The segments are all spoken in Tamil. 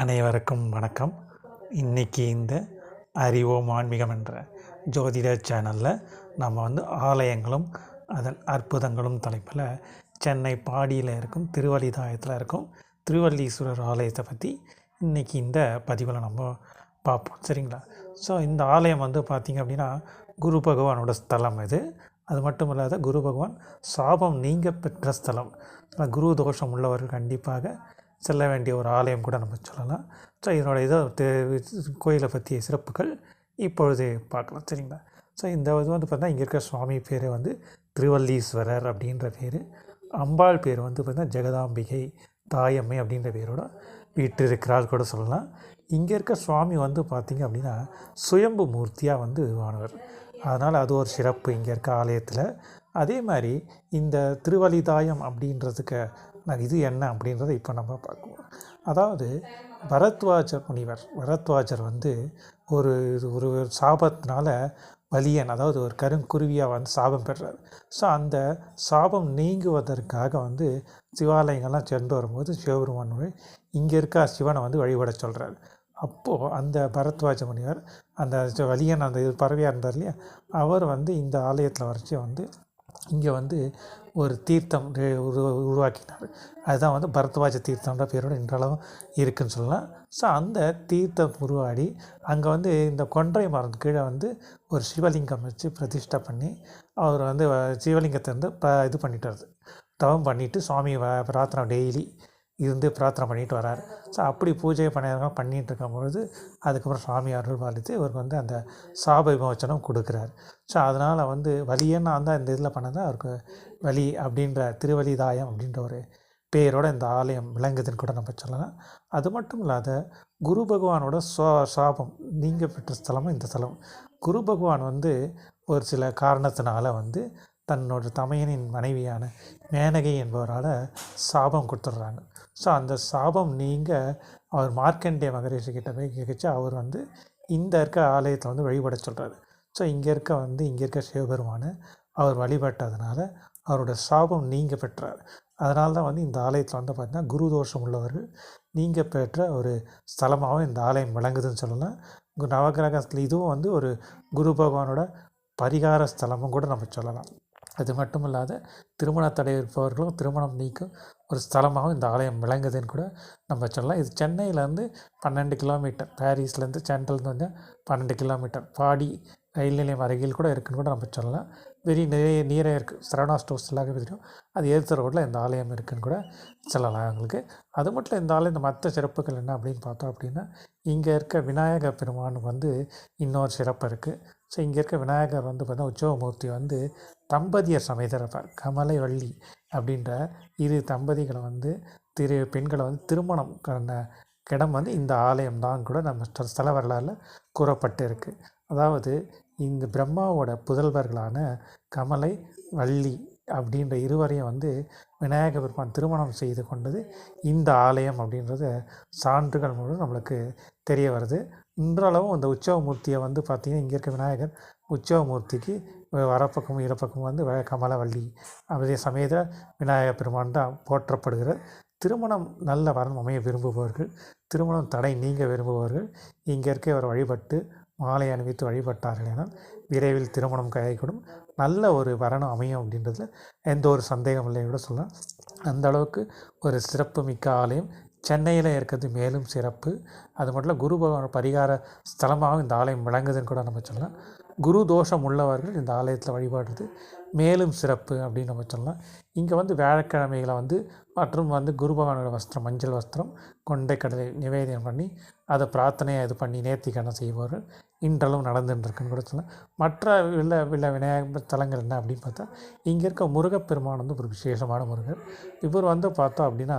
அனைவருக்கும் வணக்கம். இன்றைக்கி இந்த அறிவோம் ஆன்மீகம் என்ற ஜோதிட சேனலில் நம்ம வந்து ஆலயங்களும் அதன் அற்புதங்களும் தலைப்பில் சென்னை பாடியில் இருக்கும் திருவள்ளிதாயத்தில் இருக்கும் திருவள்ளீஸ்வரர் ஆலயத்தை பற்றி இன்றைக்கி இந்த பதிவில் நம்ம பார்ப்போம். சரிங்களா? ஸோ இந்த ஆலயம் வந்து பார்த்திங்க அப்படின்னா குரு பகவானோட ஸ்தலம் இது. அது மட்டும் இல்லாத குரு பகவான் சாபம் நீங்க பெற்ற ஸ்தலம். குரு தோஷம் உள்ளவர்கள் கண்டிப்பாக செல்ல வேண்டிய ஒரு ஆலயம் கூட நம்ம சொல்லலாம். ஸோ இதனோட இதை தே- கோயிலை பற்றிய சிறப்புகள் இப்பொழுது பார்க்கலாம். சரிங்களா? ஸோ இந்த இது வந்து பார்த்திங்கன்னா இங்கே இருக்கிற சுவாமி பேர் வந்து திருவல்லீஸ்வரர் அப்படின்ற பேர். அம்பாள் பேர் வந்து பார்த்திங்கன்னா ஜெகதாம்பிகை தாயம்மை அப்படின்ற பேரோட வீட்டு இருக்கிறாள் கூட சொல்லலாம். இங்கே இருக்க சுவாமி வந்து பார்த்திங்க அப்படின்னா சுயம்பு மூர்த்தியாக வந்து வானவர் அதனால் அது ஒரு சிறப்பு இங்கே இருக்க ஆலயத்தில். அதே மாதிரி இந்த திருவலிதாயம் அப்படின்றதுக்கு நான் இது என்ன அப்படின்றத இப்போ நம்ம பார்க்குவோம். அதாவது பரத்வாஜர் முனிவர் பரத்வாஜர் வந்து ஒரு ஒரு சாபத்தினால வலியன் அதாவது ஒரு கருங்குருவியாக வந்து சாபம் பெற்றார். ஸோ அந்த சாபம் நீங்குவதற்காக வந்து சிவாலயங்கள்லாம் சென்று வரும்போது சிவபெருமான் இங்கே இருக்க சிவனை வந்து வழிபட சொல்கிறார் அப்போது அந்த பரத்வாஜ முனிவர் அந்த வலியன் அந்த இது பறவையாக இருந்தார் இல்லையா அவர் வந்து இந்த ஆலயத்தில் வரைச்சி வந்து இங்கே வந்து ஒரு தீர்த்தம் உரு உருவாக்கினார். அதுதான் வந்து பரத்வாஜ தீர்த்தம்ன்ற பேரோடு இன்றளவும் இருக்குன்னு சொல்லலாம். ஸோ அந்த தீர்த்தம் உருவாடி அங்கே வந்து இந்த கொன்றை மரம் கீழே வந்து ஒரு சிவலிங்கம் வச்சு பிரதிஷ்டை பண்ணி அவர் வந்து சிவலிங்கத்தை வந்து ப இது பண்ணிட்டார். தவம் பண்ணிவிட்டு சுவாமி பிரார்த்தனை டெய்லி இருந்து பிரார்த்தனை பண்ணிட்டு வரார். ஸோ அப்படி பூஜை பண்ண பண்ணிகிட்டு இருக்கும் பொழுது அதுக்கப்புறம் சுவாமி அருள் பாலித்து இவருக்கு வந்து அந்த சாப விமோச்சனம் கொடுக்குறார். ஸோ அதனால் வந்து வலியன்னு அந்த இந்த இதில் பண்ணதான் அவருக்கு வலி அப்படின்ற திருவலிதாயம் அப்படின்ற ஒரு பேரோட இந்த ஆலயம் விளங்குதுன்னு கூட நம்ம சொல்லலாம். அது மட்டும் இல்லாத குரு பகவானோட சோ சாபம் நீங்க பெற்ற ஸ்தலமும் இந்த ஸ்தலம். குரு பகவான் வந்து ஒரு சில காரணத்தினால வந்து தன்னோட தமையனின் மனைவியான மேனகை என்பவரால் சாபம் கொடுத்துட்றாங்க. ஸோ அந்த சாபம் நீங்க அவர் மார்க்கண்டே மகரிஷி கிட்ட போய் கேட்கச்சு அவர் வந்து இந்த இருக்க ஆலயத்தை வந்து வழிபட சொல்கிறாரு ஸோ இங்கே இருக்க வந்து இங்கே இருக்க சிவபெருமானை அவர் வழிபட்டதுனால அவரோட சாபம் நீங்க பெற்றார். அதனால தான் வந்து இந்த ஆலயத்தில் வந்து பார்த்திங்கன்னா குரு தோஷம் உள்ளவர்கள் நீங்கள் பெற்ற ஒரு ஸ்தலமாகவும் இந்த ஆலயம் விளங்குதுன்னு சொல்லலாம். கு- நவகிரகத்தில் இதுவும் வந்து ஒரு குரு பகவானோட பரிகார ஸ்தலமும் கூட நம்ம சொல்லலாம். அது மட்டும் இல்லாத திருமண தடை இருப்பவர்களும் திருமணம் நீக்கும் ஒரு ஸ்தலமாகவும் இந்த ஆலயம் விளங்குதுன்னு கூட நம்ம சொல்லலாம். இது சென்னையிலேருந்து பன்னெண்டு கிலோமீட்டர் பாரிஸ்லேருந்து சென்ட்ரல்ந்து வந்து பன்னெண்டு கிலோமீட்டர். பாடி ரயில் நிலையம் அருகில் கூட இருக்குன்னு கூட நம்ம சொல்லலாம். வெறி நிறைய நீரே இருக்குது சரவணா ஸ்டோர்ஸ் எல்லாமே தெரியும்? அது ஏற்ற ரோட்டில் இந்த ஆலயம் இருக்குன்னு கூட சொல்லலாம் எங்களுக்கு. அது மட்டும் இந்த ஆலயம் இந்த மற்ற சிறப்புகள் என்ன அப்படின்னு பார்த்தோம் அப்படின்னா இங்கே இருக்க விநாயக பெருமான் வந்து இன்னொரு சிறப்பு இருக்குது ஸோ இங்கே இருக்க விநாயகர் வந்து பார்த்தா உற்சவமூர்த்தி வந்து தம்பதியர் சமேதர் கமலை வள்ளி அப்படின்ற இரு தம்பதிகளை வந்து திரு பெண்களை வந்து திருமணம் பண்ண கிடம் வந்து இந்த ஆலயம் தான் கூட நம்ம ஸ்தல வரலாறில் கூறப்பட்டு இருக்குது அதாவது இந்த பிரம்மாவோட புதல்வர்களான கமலை வள்ளி அப்படின்ற இருவரையும் வந்து விநாயக பெருமான் திருமணம் செய்து கொண்டது இந்த ஆலயம் அப்படின்றத சான்றுகள் மூலம் நம்மளுக்கு தெரிய வருது. இன்றளவும் அந்த உற்சவமூர்த்தியை வந்து பார்த்திங்கன்னா இங்கே இருக்க விநாயகர் உற்சவமூர்த்திக்கு வ- வரப்பக்கமும் இடப்பக்கமும் வந்து கமலவள்ளி அதே சமேத விநாயகர் பெருமான் தான் போற்றப்படுகிறது திருமணம் நல்ல வரன் அமைய விரும்புபவர்கள் திருமணம் தடை நீங்க விரும்புபவர்கள் இங்கே இருக்க ஒரு வழிபட்டு மாலை அணிவித்து வழிபட்டார்கள் என விரைவில் திருமணம் கைகூடும் நல்ல ஒரு வரணும் அமையும் அப்படின்றதுல எந்த ஒரு சந்தேகம் இல்லை கூட சொல்லலாம். அந்த அளவுக்கு ஒரு சிறப்பு மிக்க ஆலயம். சென்னையில் இருக்கிறது மேலும் சிறப்பு. அது மட்டும் இல்லை குரு பகவான் பரிகார ஸ்தலமாகவும் இந்த ஆலயம் விளங்குதுன்னு கூட நம்ம சொல்லலாம். குரு தோஷம் உள்ளவர்கள் இந்த ஆலயத்தில் வழிபாடுறது மேலும் சிறப்பு அப்படின்னு நம்ம சொல்லலாம். இங்கே வந்து வியாழக்கிழமைகளை வந்து மற்றும் வந்து குரு பகவானோட வஸ்திரம் மஞ்சள் வஸ்திரம் கொண்டை கடலை நிவேதனம் பண்ணி அதை பிரார்த்தனையாக இது பண்ணி நேர்த்திக்கரணம் செய்வார்கள் இன்றளவும் நடந்துருக்குன்னு கூட சொல்லலாம். மற்ற வில்ல வில்ல விநாயகர் தலங்கள் என்ன அப்படின்னு பார்த்தா இங்கே இருக்க முருகப்பெருமான் வந்து ஒரு விசேஷமான முருகர். இவர் வந்து பார்த்தோம் அப்படின்னா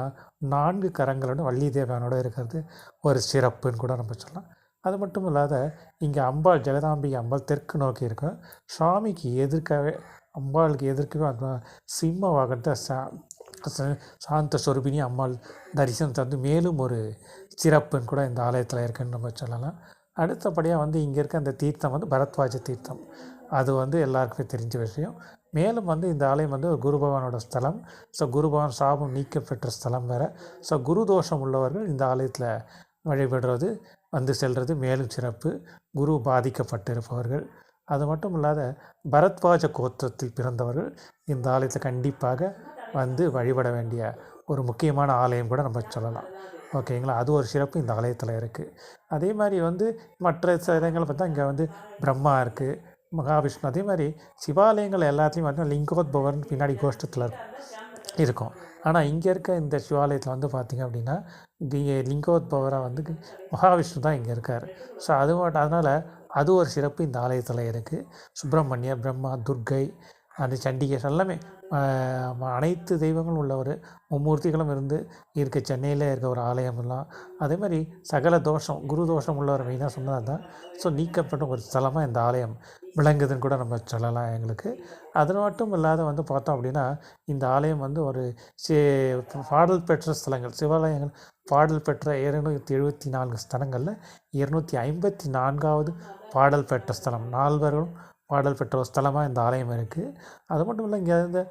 நான்கு கரங்களோட வள்ளி தேவனோட இருக்கிறது ஒரு சிறப்புன்னு கூட நம்ம சொல்லலாம். அது மட்டும் இல்லாத இங்கே அம்பாள் ஜெகதாம்பிகை அம்பாள் தெற்கு நோக்கி இருக்கும் சுவாமிக்கு எதிர்க்கவே அம்பாளுக்கு எதிர்க்கவே அந்த சிம்ம வாகனத்தை சா சாந்த சொரூபினி அம்பாள் தரிசனம் தந்து மேலும் ஒரு சிறப்புன்னு கூட இந்த ஆலயத்தில் இருக்குன்னு நம்ம சொல்லலாம். அடுத்தபடியாக வந்து இங்கே இருக்க அந்த தீர்த்தம் வந்து பரத்வாஜ தீர்த்தம். அது வந்து எல்லாருக்குமே தெரிஞ்ச விஷயம். மேலும் வந்து இந்த ஆலயம் வந்து ஒரு குரு பகவானோட ஸ்தலம். ஸோ குரு பகவான் சாபம் நீக்கப்பெற்ற ஸ்தலம் வேறு. ஸோ குரு தோஷம் உள்ளவர்கள் இந்த ஆலயத்தில் வழிபடுறது. வந்து செல்வது மேலும் சிறப்பு. குரு பாதிக்கப்பட்டிருப்பவர்கள். அது மட்டும் இல்லாத பரத்வாஜ கோத்திரத்தில் பிறந்தவர்கள் இந்த ஆலயத்தில் கண்டிப்பாக வந்து வழிபட வேண்டிய ஒரு முக்கியமான ஆலயம் கூட நம்ம சொல்லலாம். ஓகேங்களா? அது ஒரு சிறப்பு இந்த ஆலயத்தில் இருக்குது அதே மாதிரி வந்து மற்ற சில இடங்களை பார்த்தா இங்கே வந்து பிரம்மா இருக்குது மகாவிஷ்ணு. அதே மாதிரி சிவாலயங்கள் எல்லாத்துலேயும் பார்த்தீங்கன்னா லிங்கோத்பவர்னு பின்னாடி கோஷ்டத்தில் இருக்கும். ஆனால் இங்கே இருக்க இந்த சிவாலயத்தில் வந்து பார்த்திங்க அப்படின்னா தி- லிங்கோத்பவராக வந்து மகாவிஷ்ணு தான் இங்கே இருக்கார். ஸோ அது மட்டும் அதனால் அது ஒரு சிறப்பு இந்த ஆலயத்தில் இருக்குது சுப்பிரமணியர் பிரம்மா துர்க்கை அந்த சண்டிகேஷ் எல்லாமே அனைத்து தெய்வங்களும் உள்ள ஒரு மும்மூர்த்திகளும் இருந்து இருக்க. சென்னையில் இருக்க ஒரு ஆலயம்லாம் அதே மாதிரி சகல தோஷம் குரு தோஷம் உள்ளவர் மெயினாக சொன்னது தான் ஸோ நீக்கப்பட்ட ஒரு ஸ்தலமாக இந்த ஆலயம் விளங்குதுன்னு கூட நம்ம சொல்லலாம் எங்களுக்கு. அது மட்டும் இல்லாத வந்து பார்த்தோம் அப்படின்னா இந்த ஆலயம் வந்து ஒரு சி பாடல் பெற்ற ஸ்தலங்கள் சிவாலயங்கள் பாடல் பெற்ற இருநூற்றி எழுபத்தி நான்கு ஸ்தலங்களில் இருநூற்றி ஐம்பத்தி நான்காவது பாடல் பெற்ற ஸ்தலம். நால்வரும் பாடல் பெற்ற ஒரு ஸ்தலமாக இந்த ஆலயம் இருக்குது அது மட்டும் இல்லை இங்கே இந்த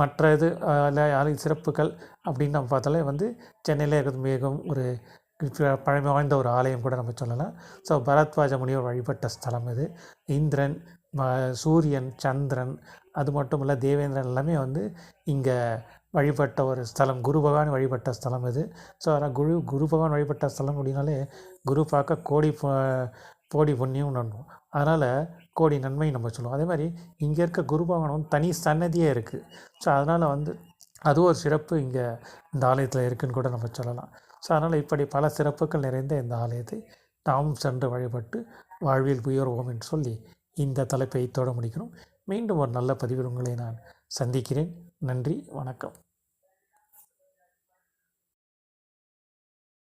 மற்ற இது ஆலை ஆலய சிறப்புகள் அப்படின்னு நம்ம பார்த்தாலே வந்து சென்னையில் இருக்கிறது மிகவும் ஒரு பழமை வாய்ந்த ஒரு ஆலயம் கூட நம்ம சொல்லலாம். ஸோ பரத்வாஜ முனிவர் வழிபட்ட ஸ்தலம் இது. இந்திரன் ம- சூரியன் சந்திரன் அது மட்டும் இல்லை தேவேந்திரன் எல்லாமே வந்து இங்கே வழிபட்ட ஒரு ஸ்தலம். குரு பகவான் வழிபட்ட ஸ்தலம் இது. ஸோ அதனால் குரு குரு பகவான் வழிபட்ட ஸ்தலம் அப்படின்னாலே குரு பார்க்க கோடி கோடி புண்ணியம் நன்னும் அதனால் கோடி நன்மை நம்ம சொல்லுவோம். அதே மாதிரி இங்கே இருக்க குருபவனம் வந்து தனி சன்னதியே இருக்குது ஸோ அதனால் வந்து அது ஒரு சிறப்பு இங்கே இந்த ஆலயத்தில் இருக்குதுன்னு கூட நம்ம சொல்லலாம். ஸோ அதனால் இப்படி பல சிறப்புகள் நிறைந்த இந்த ஆலயத்தை நாமும் சென்று வழிபட்டு வாழ்வில் உயர்வோம் என்று சொல்லி இந்த தலைப்பை தொட முடிக்கிறோம். மீண்டும் ஒரு நல்ல பதிவில் உங்களை நான் சந்திக்கிறேன். நன்றி வணக்கம்.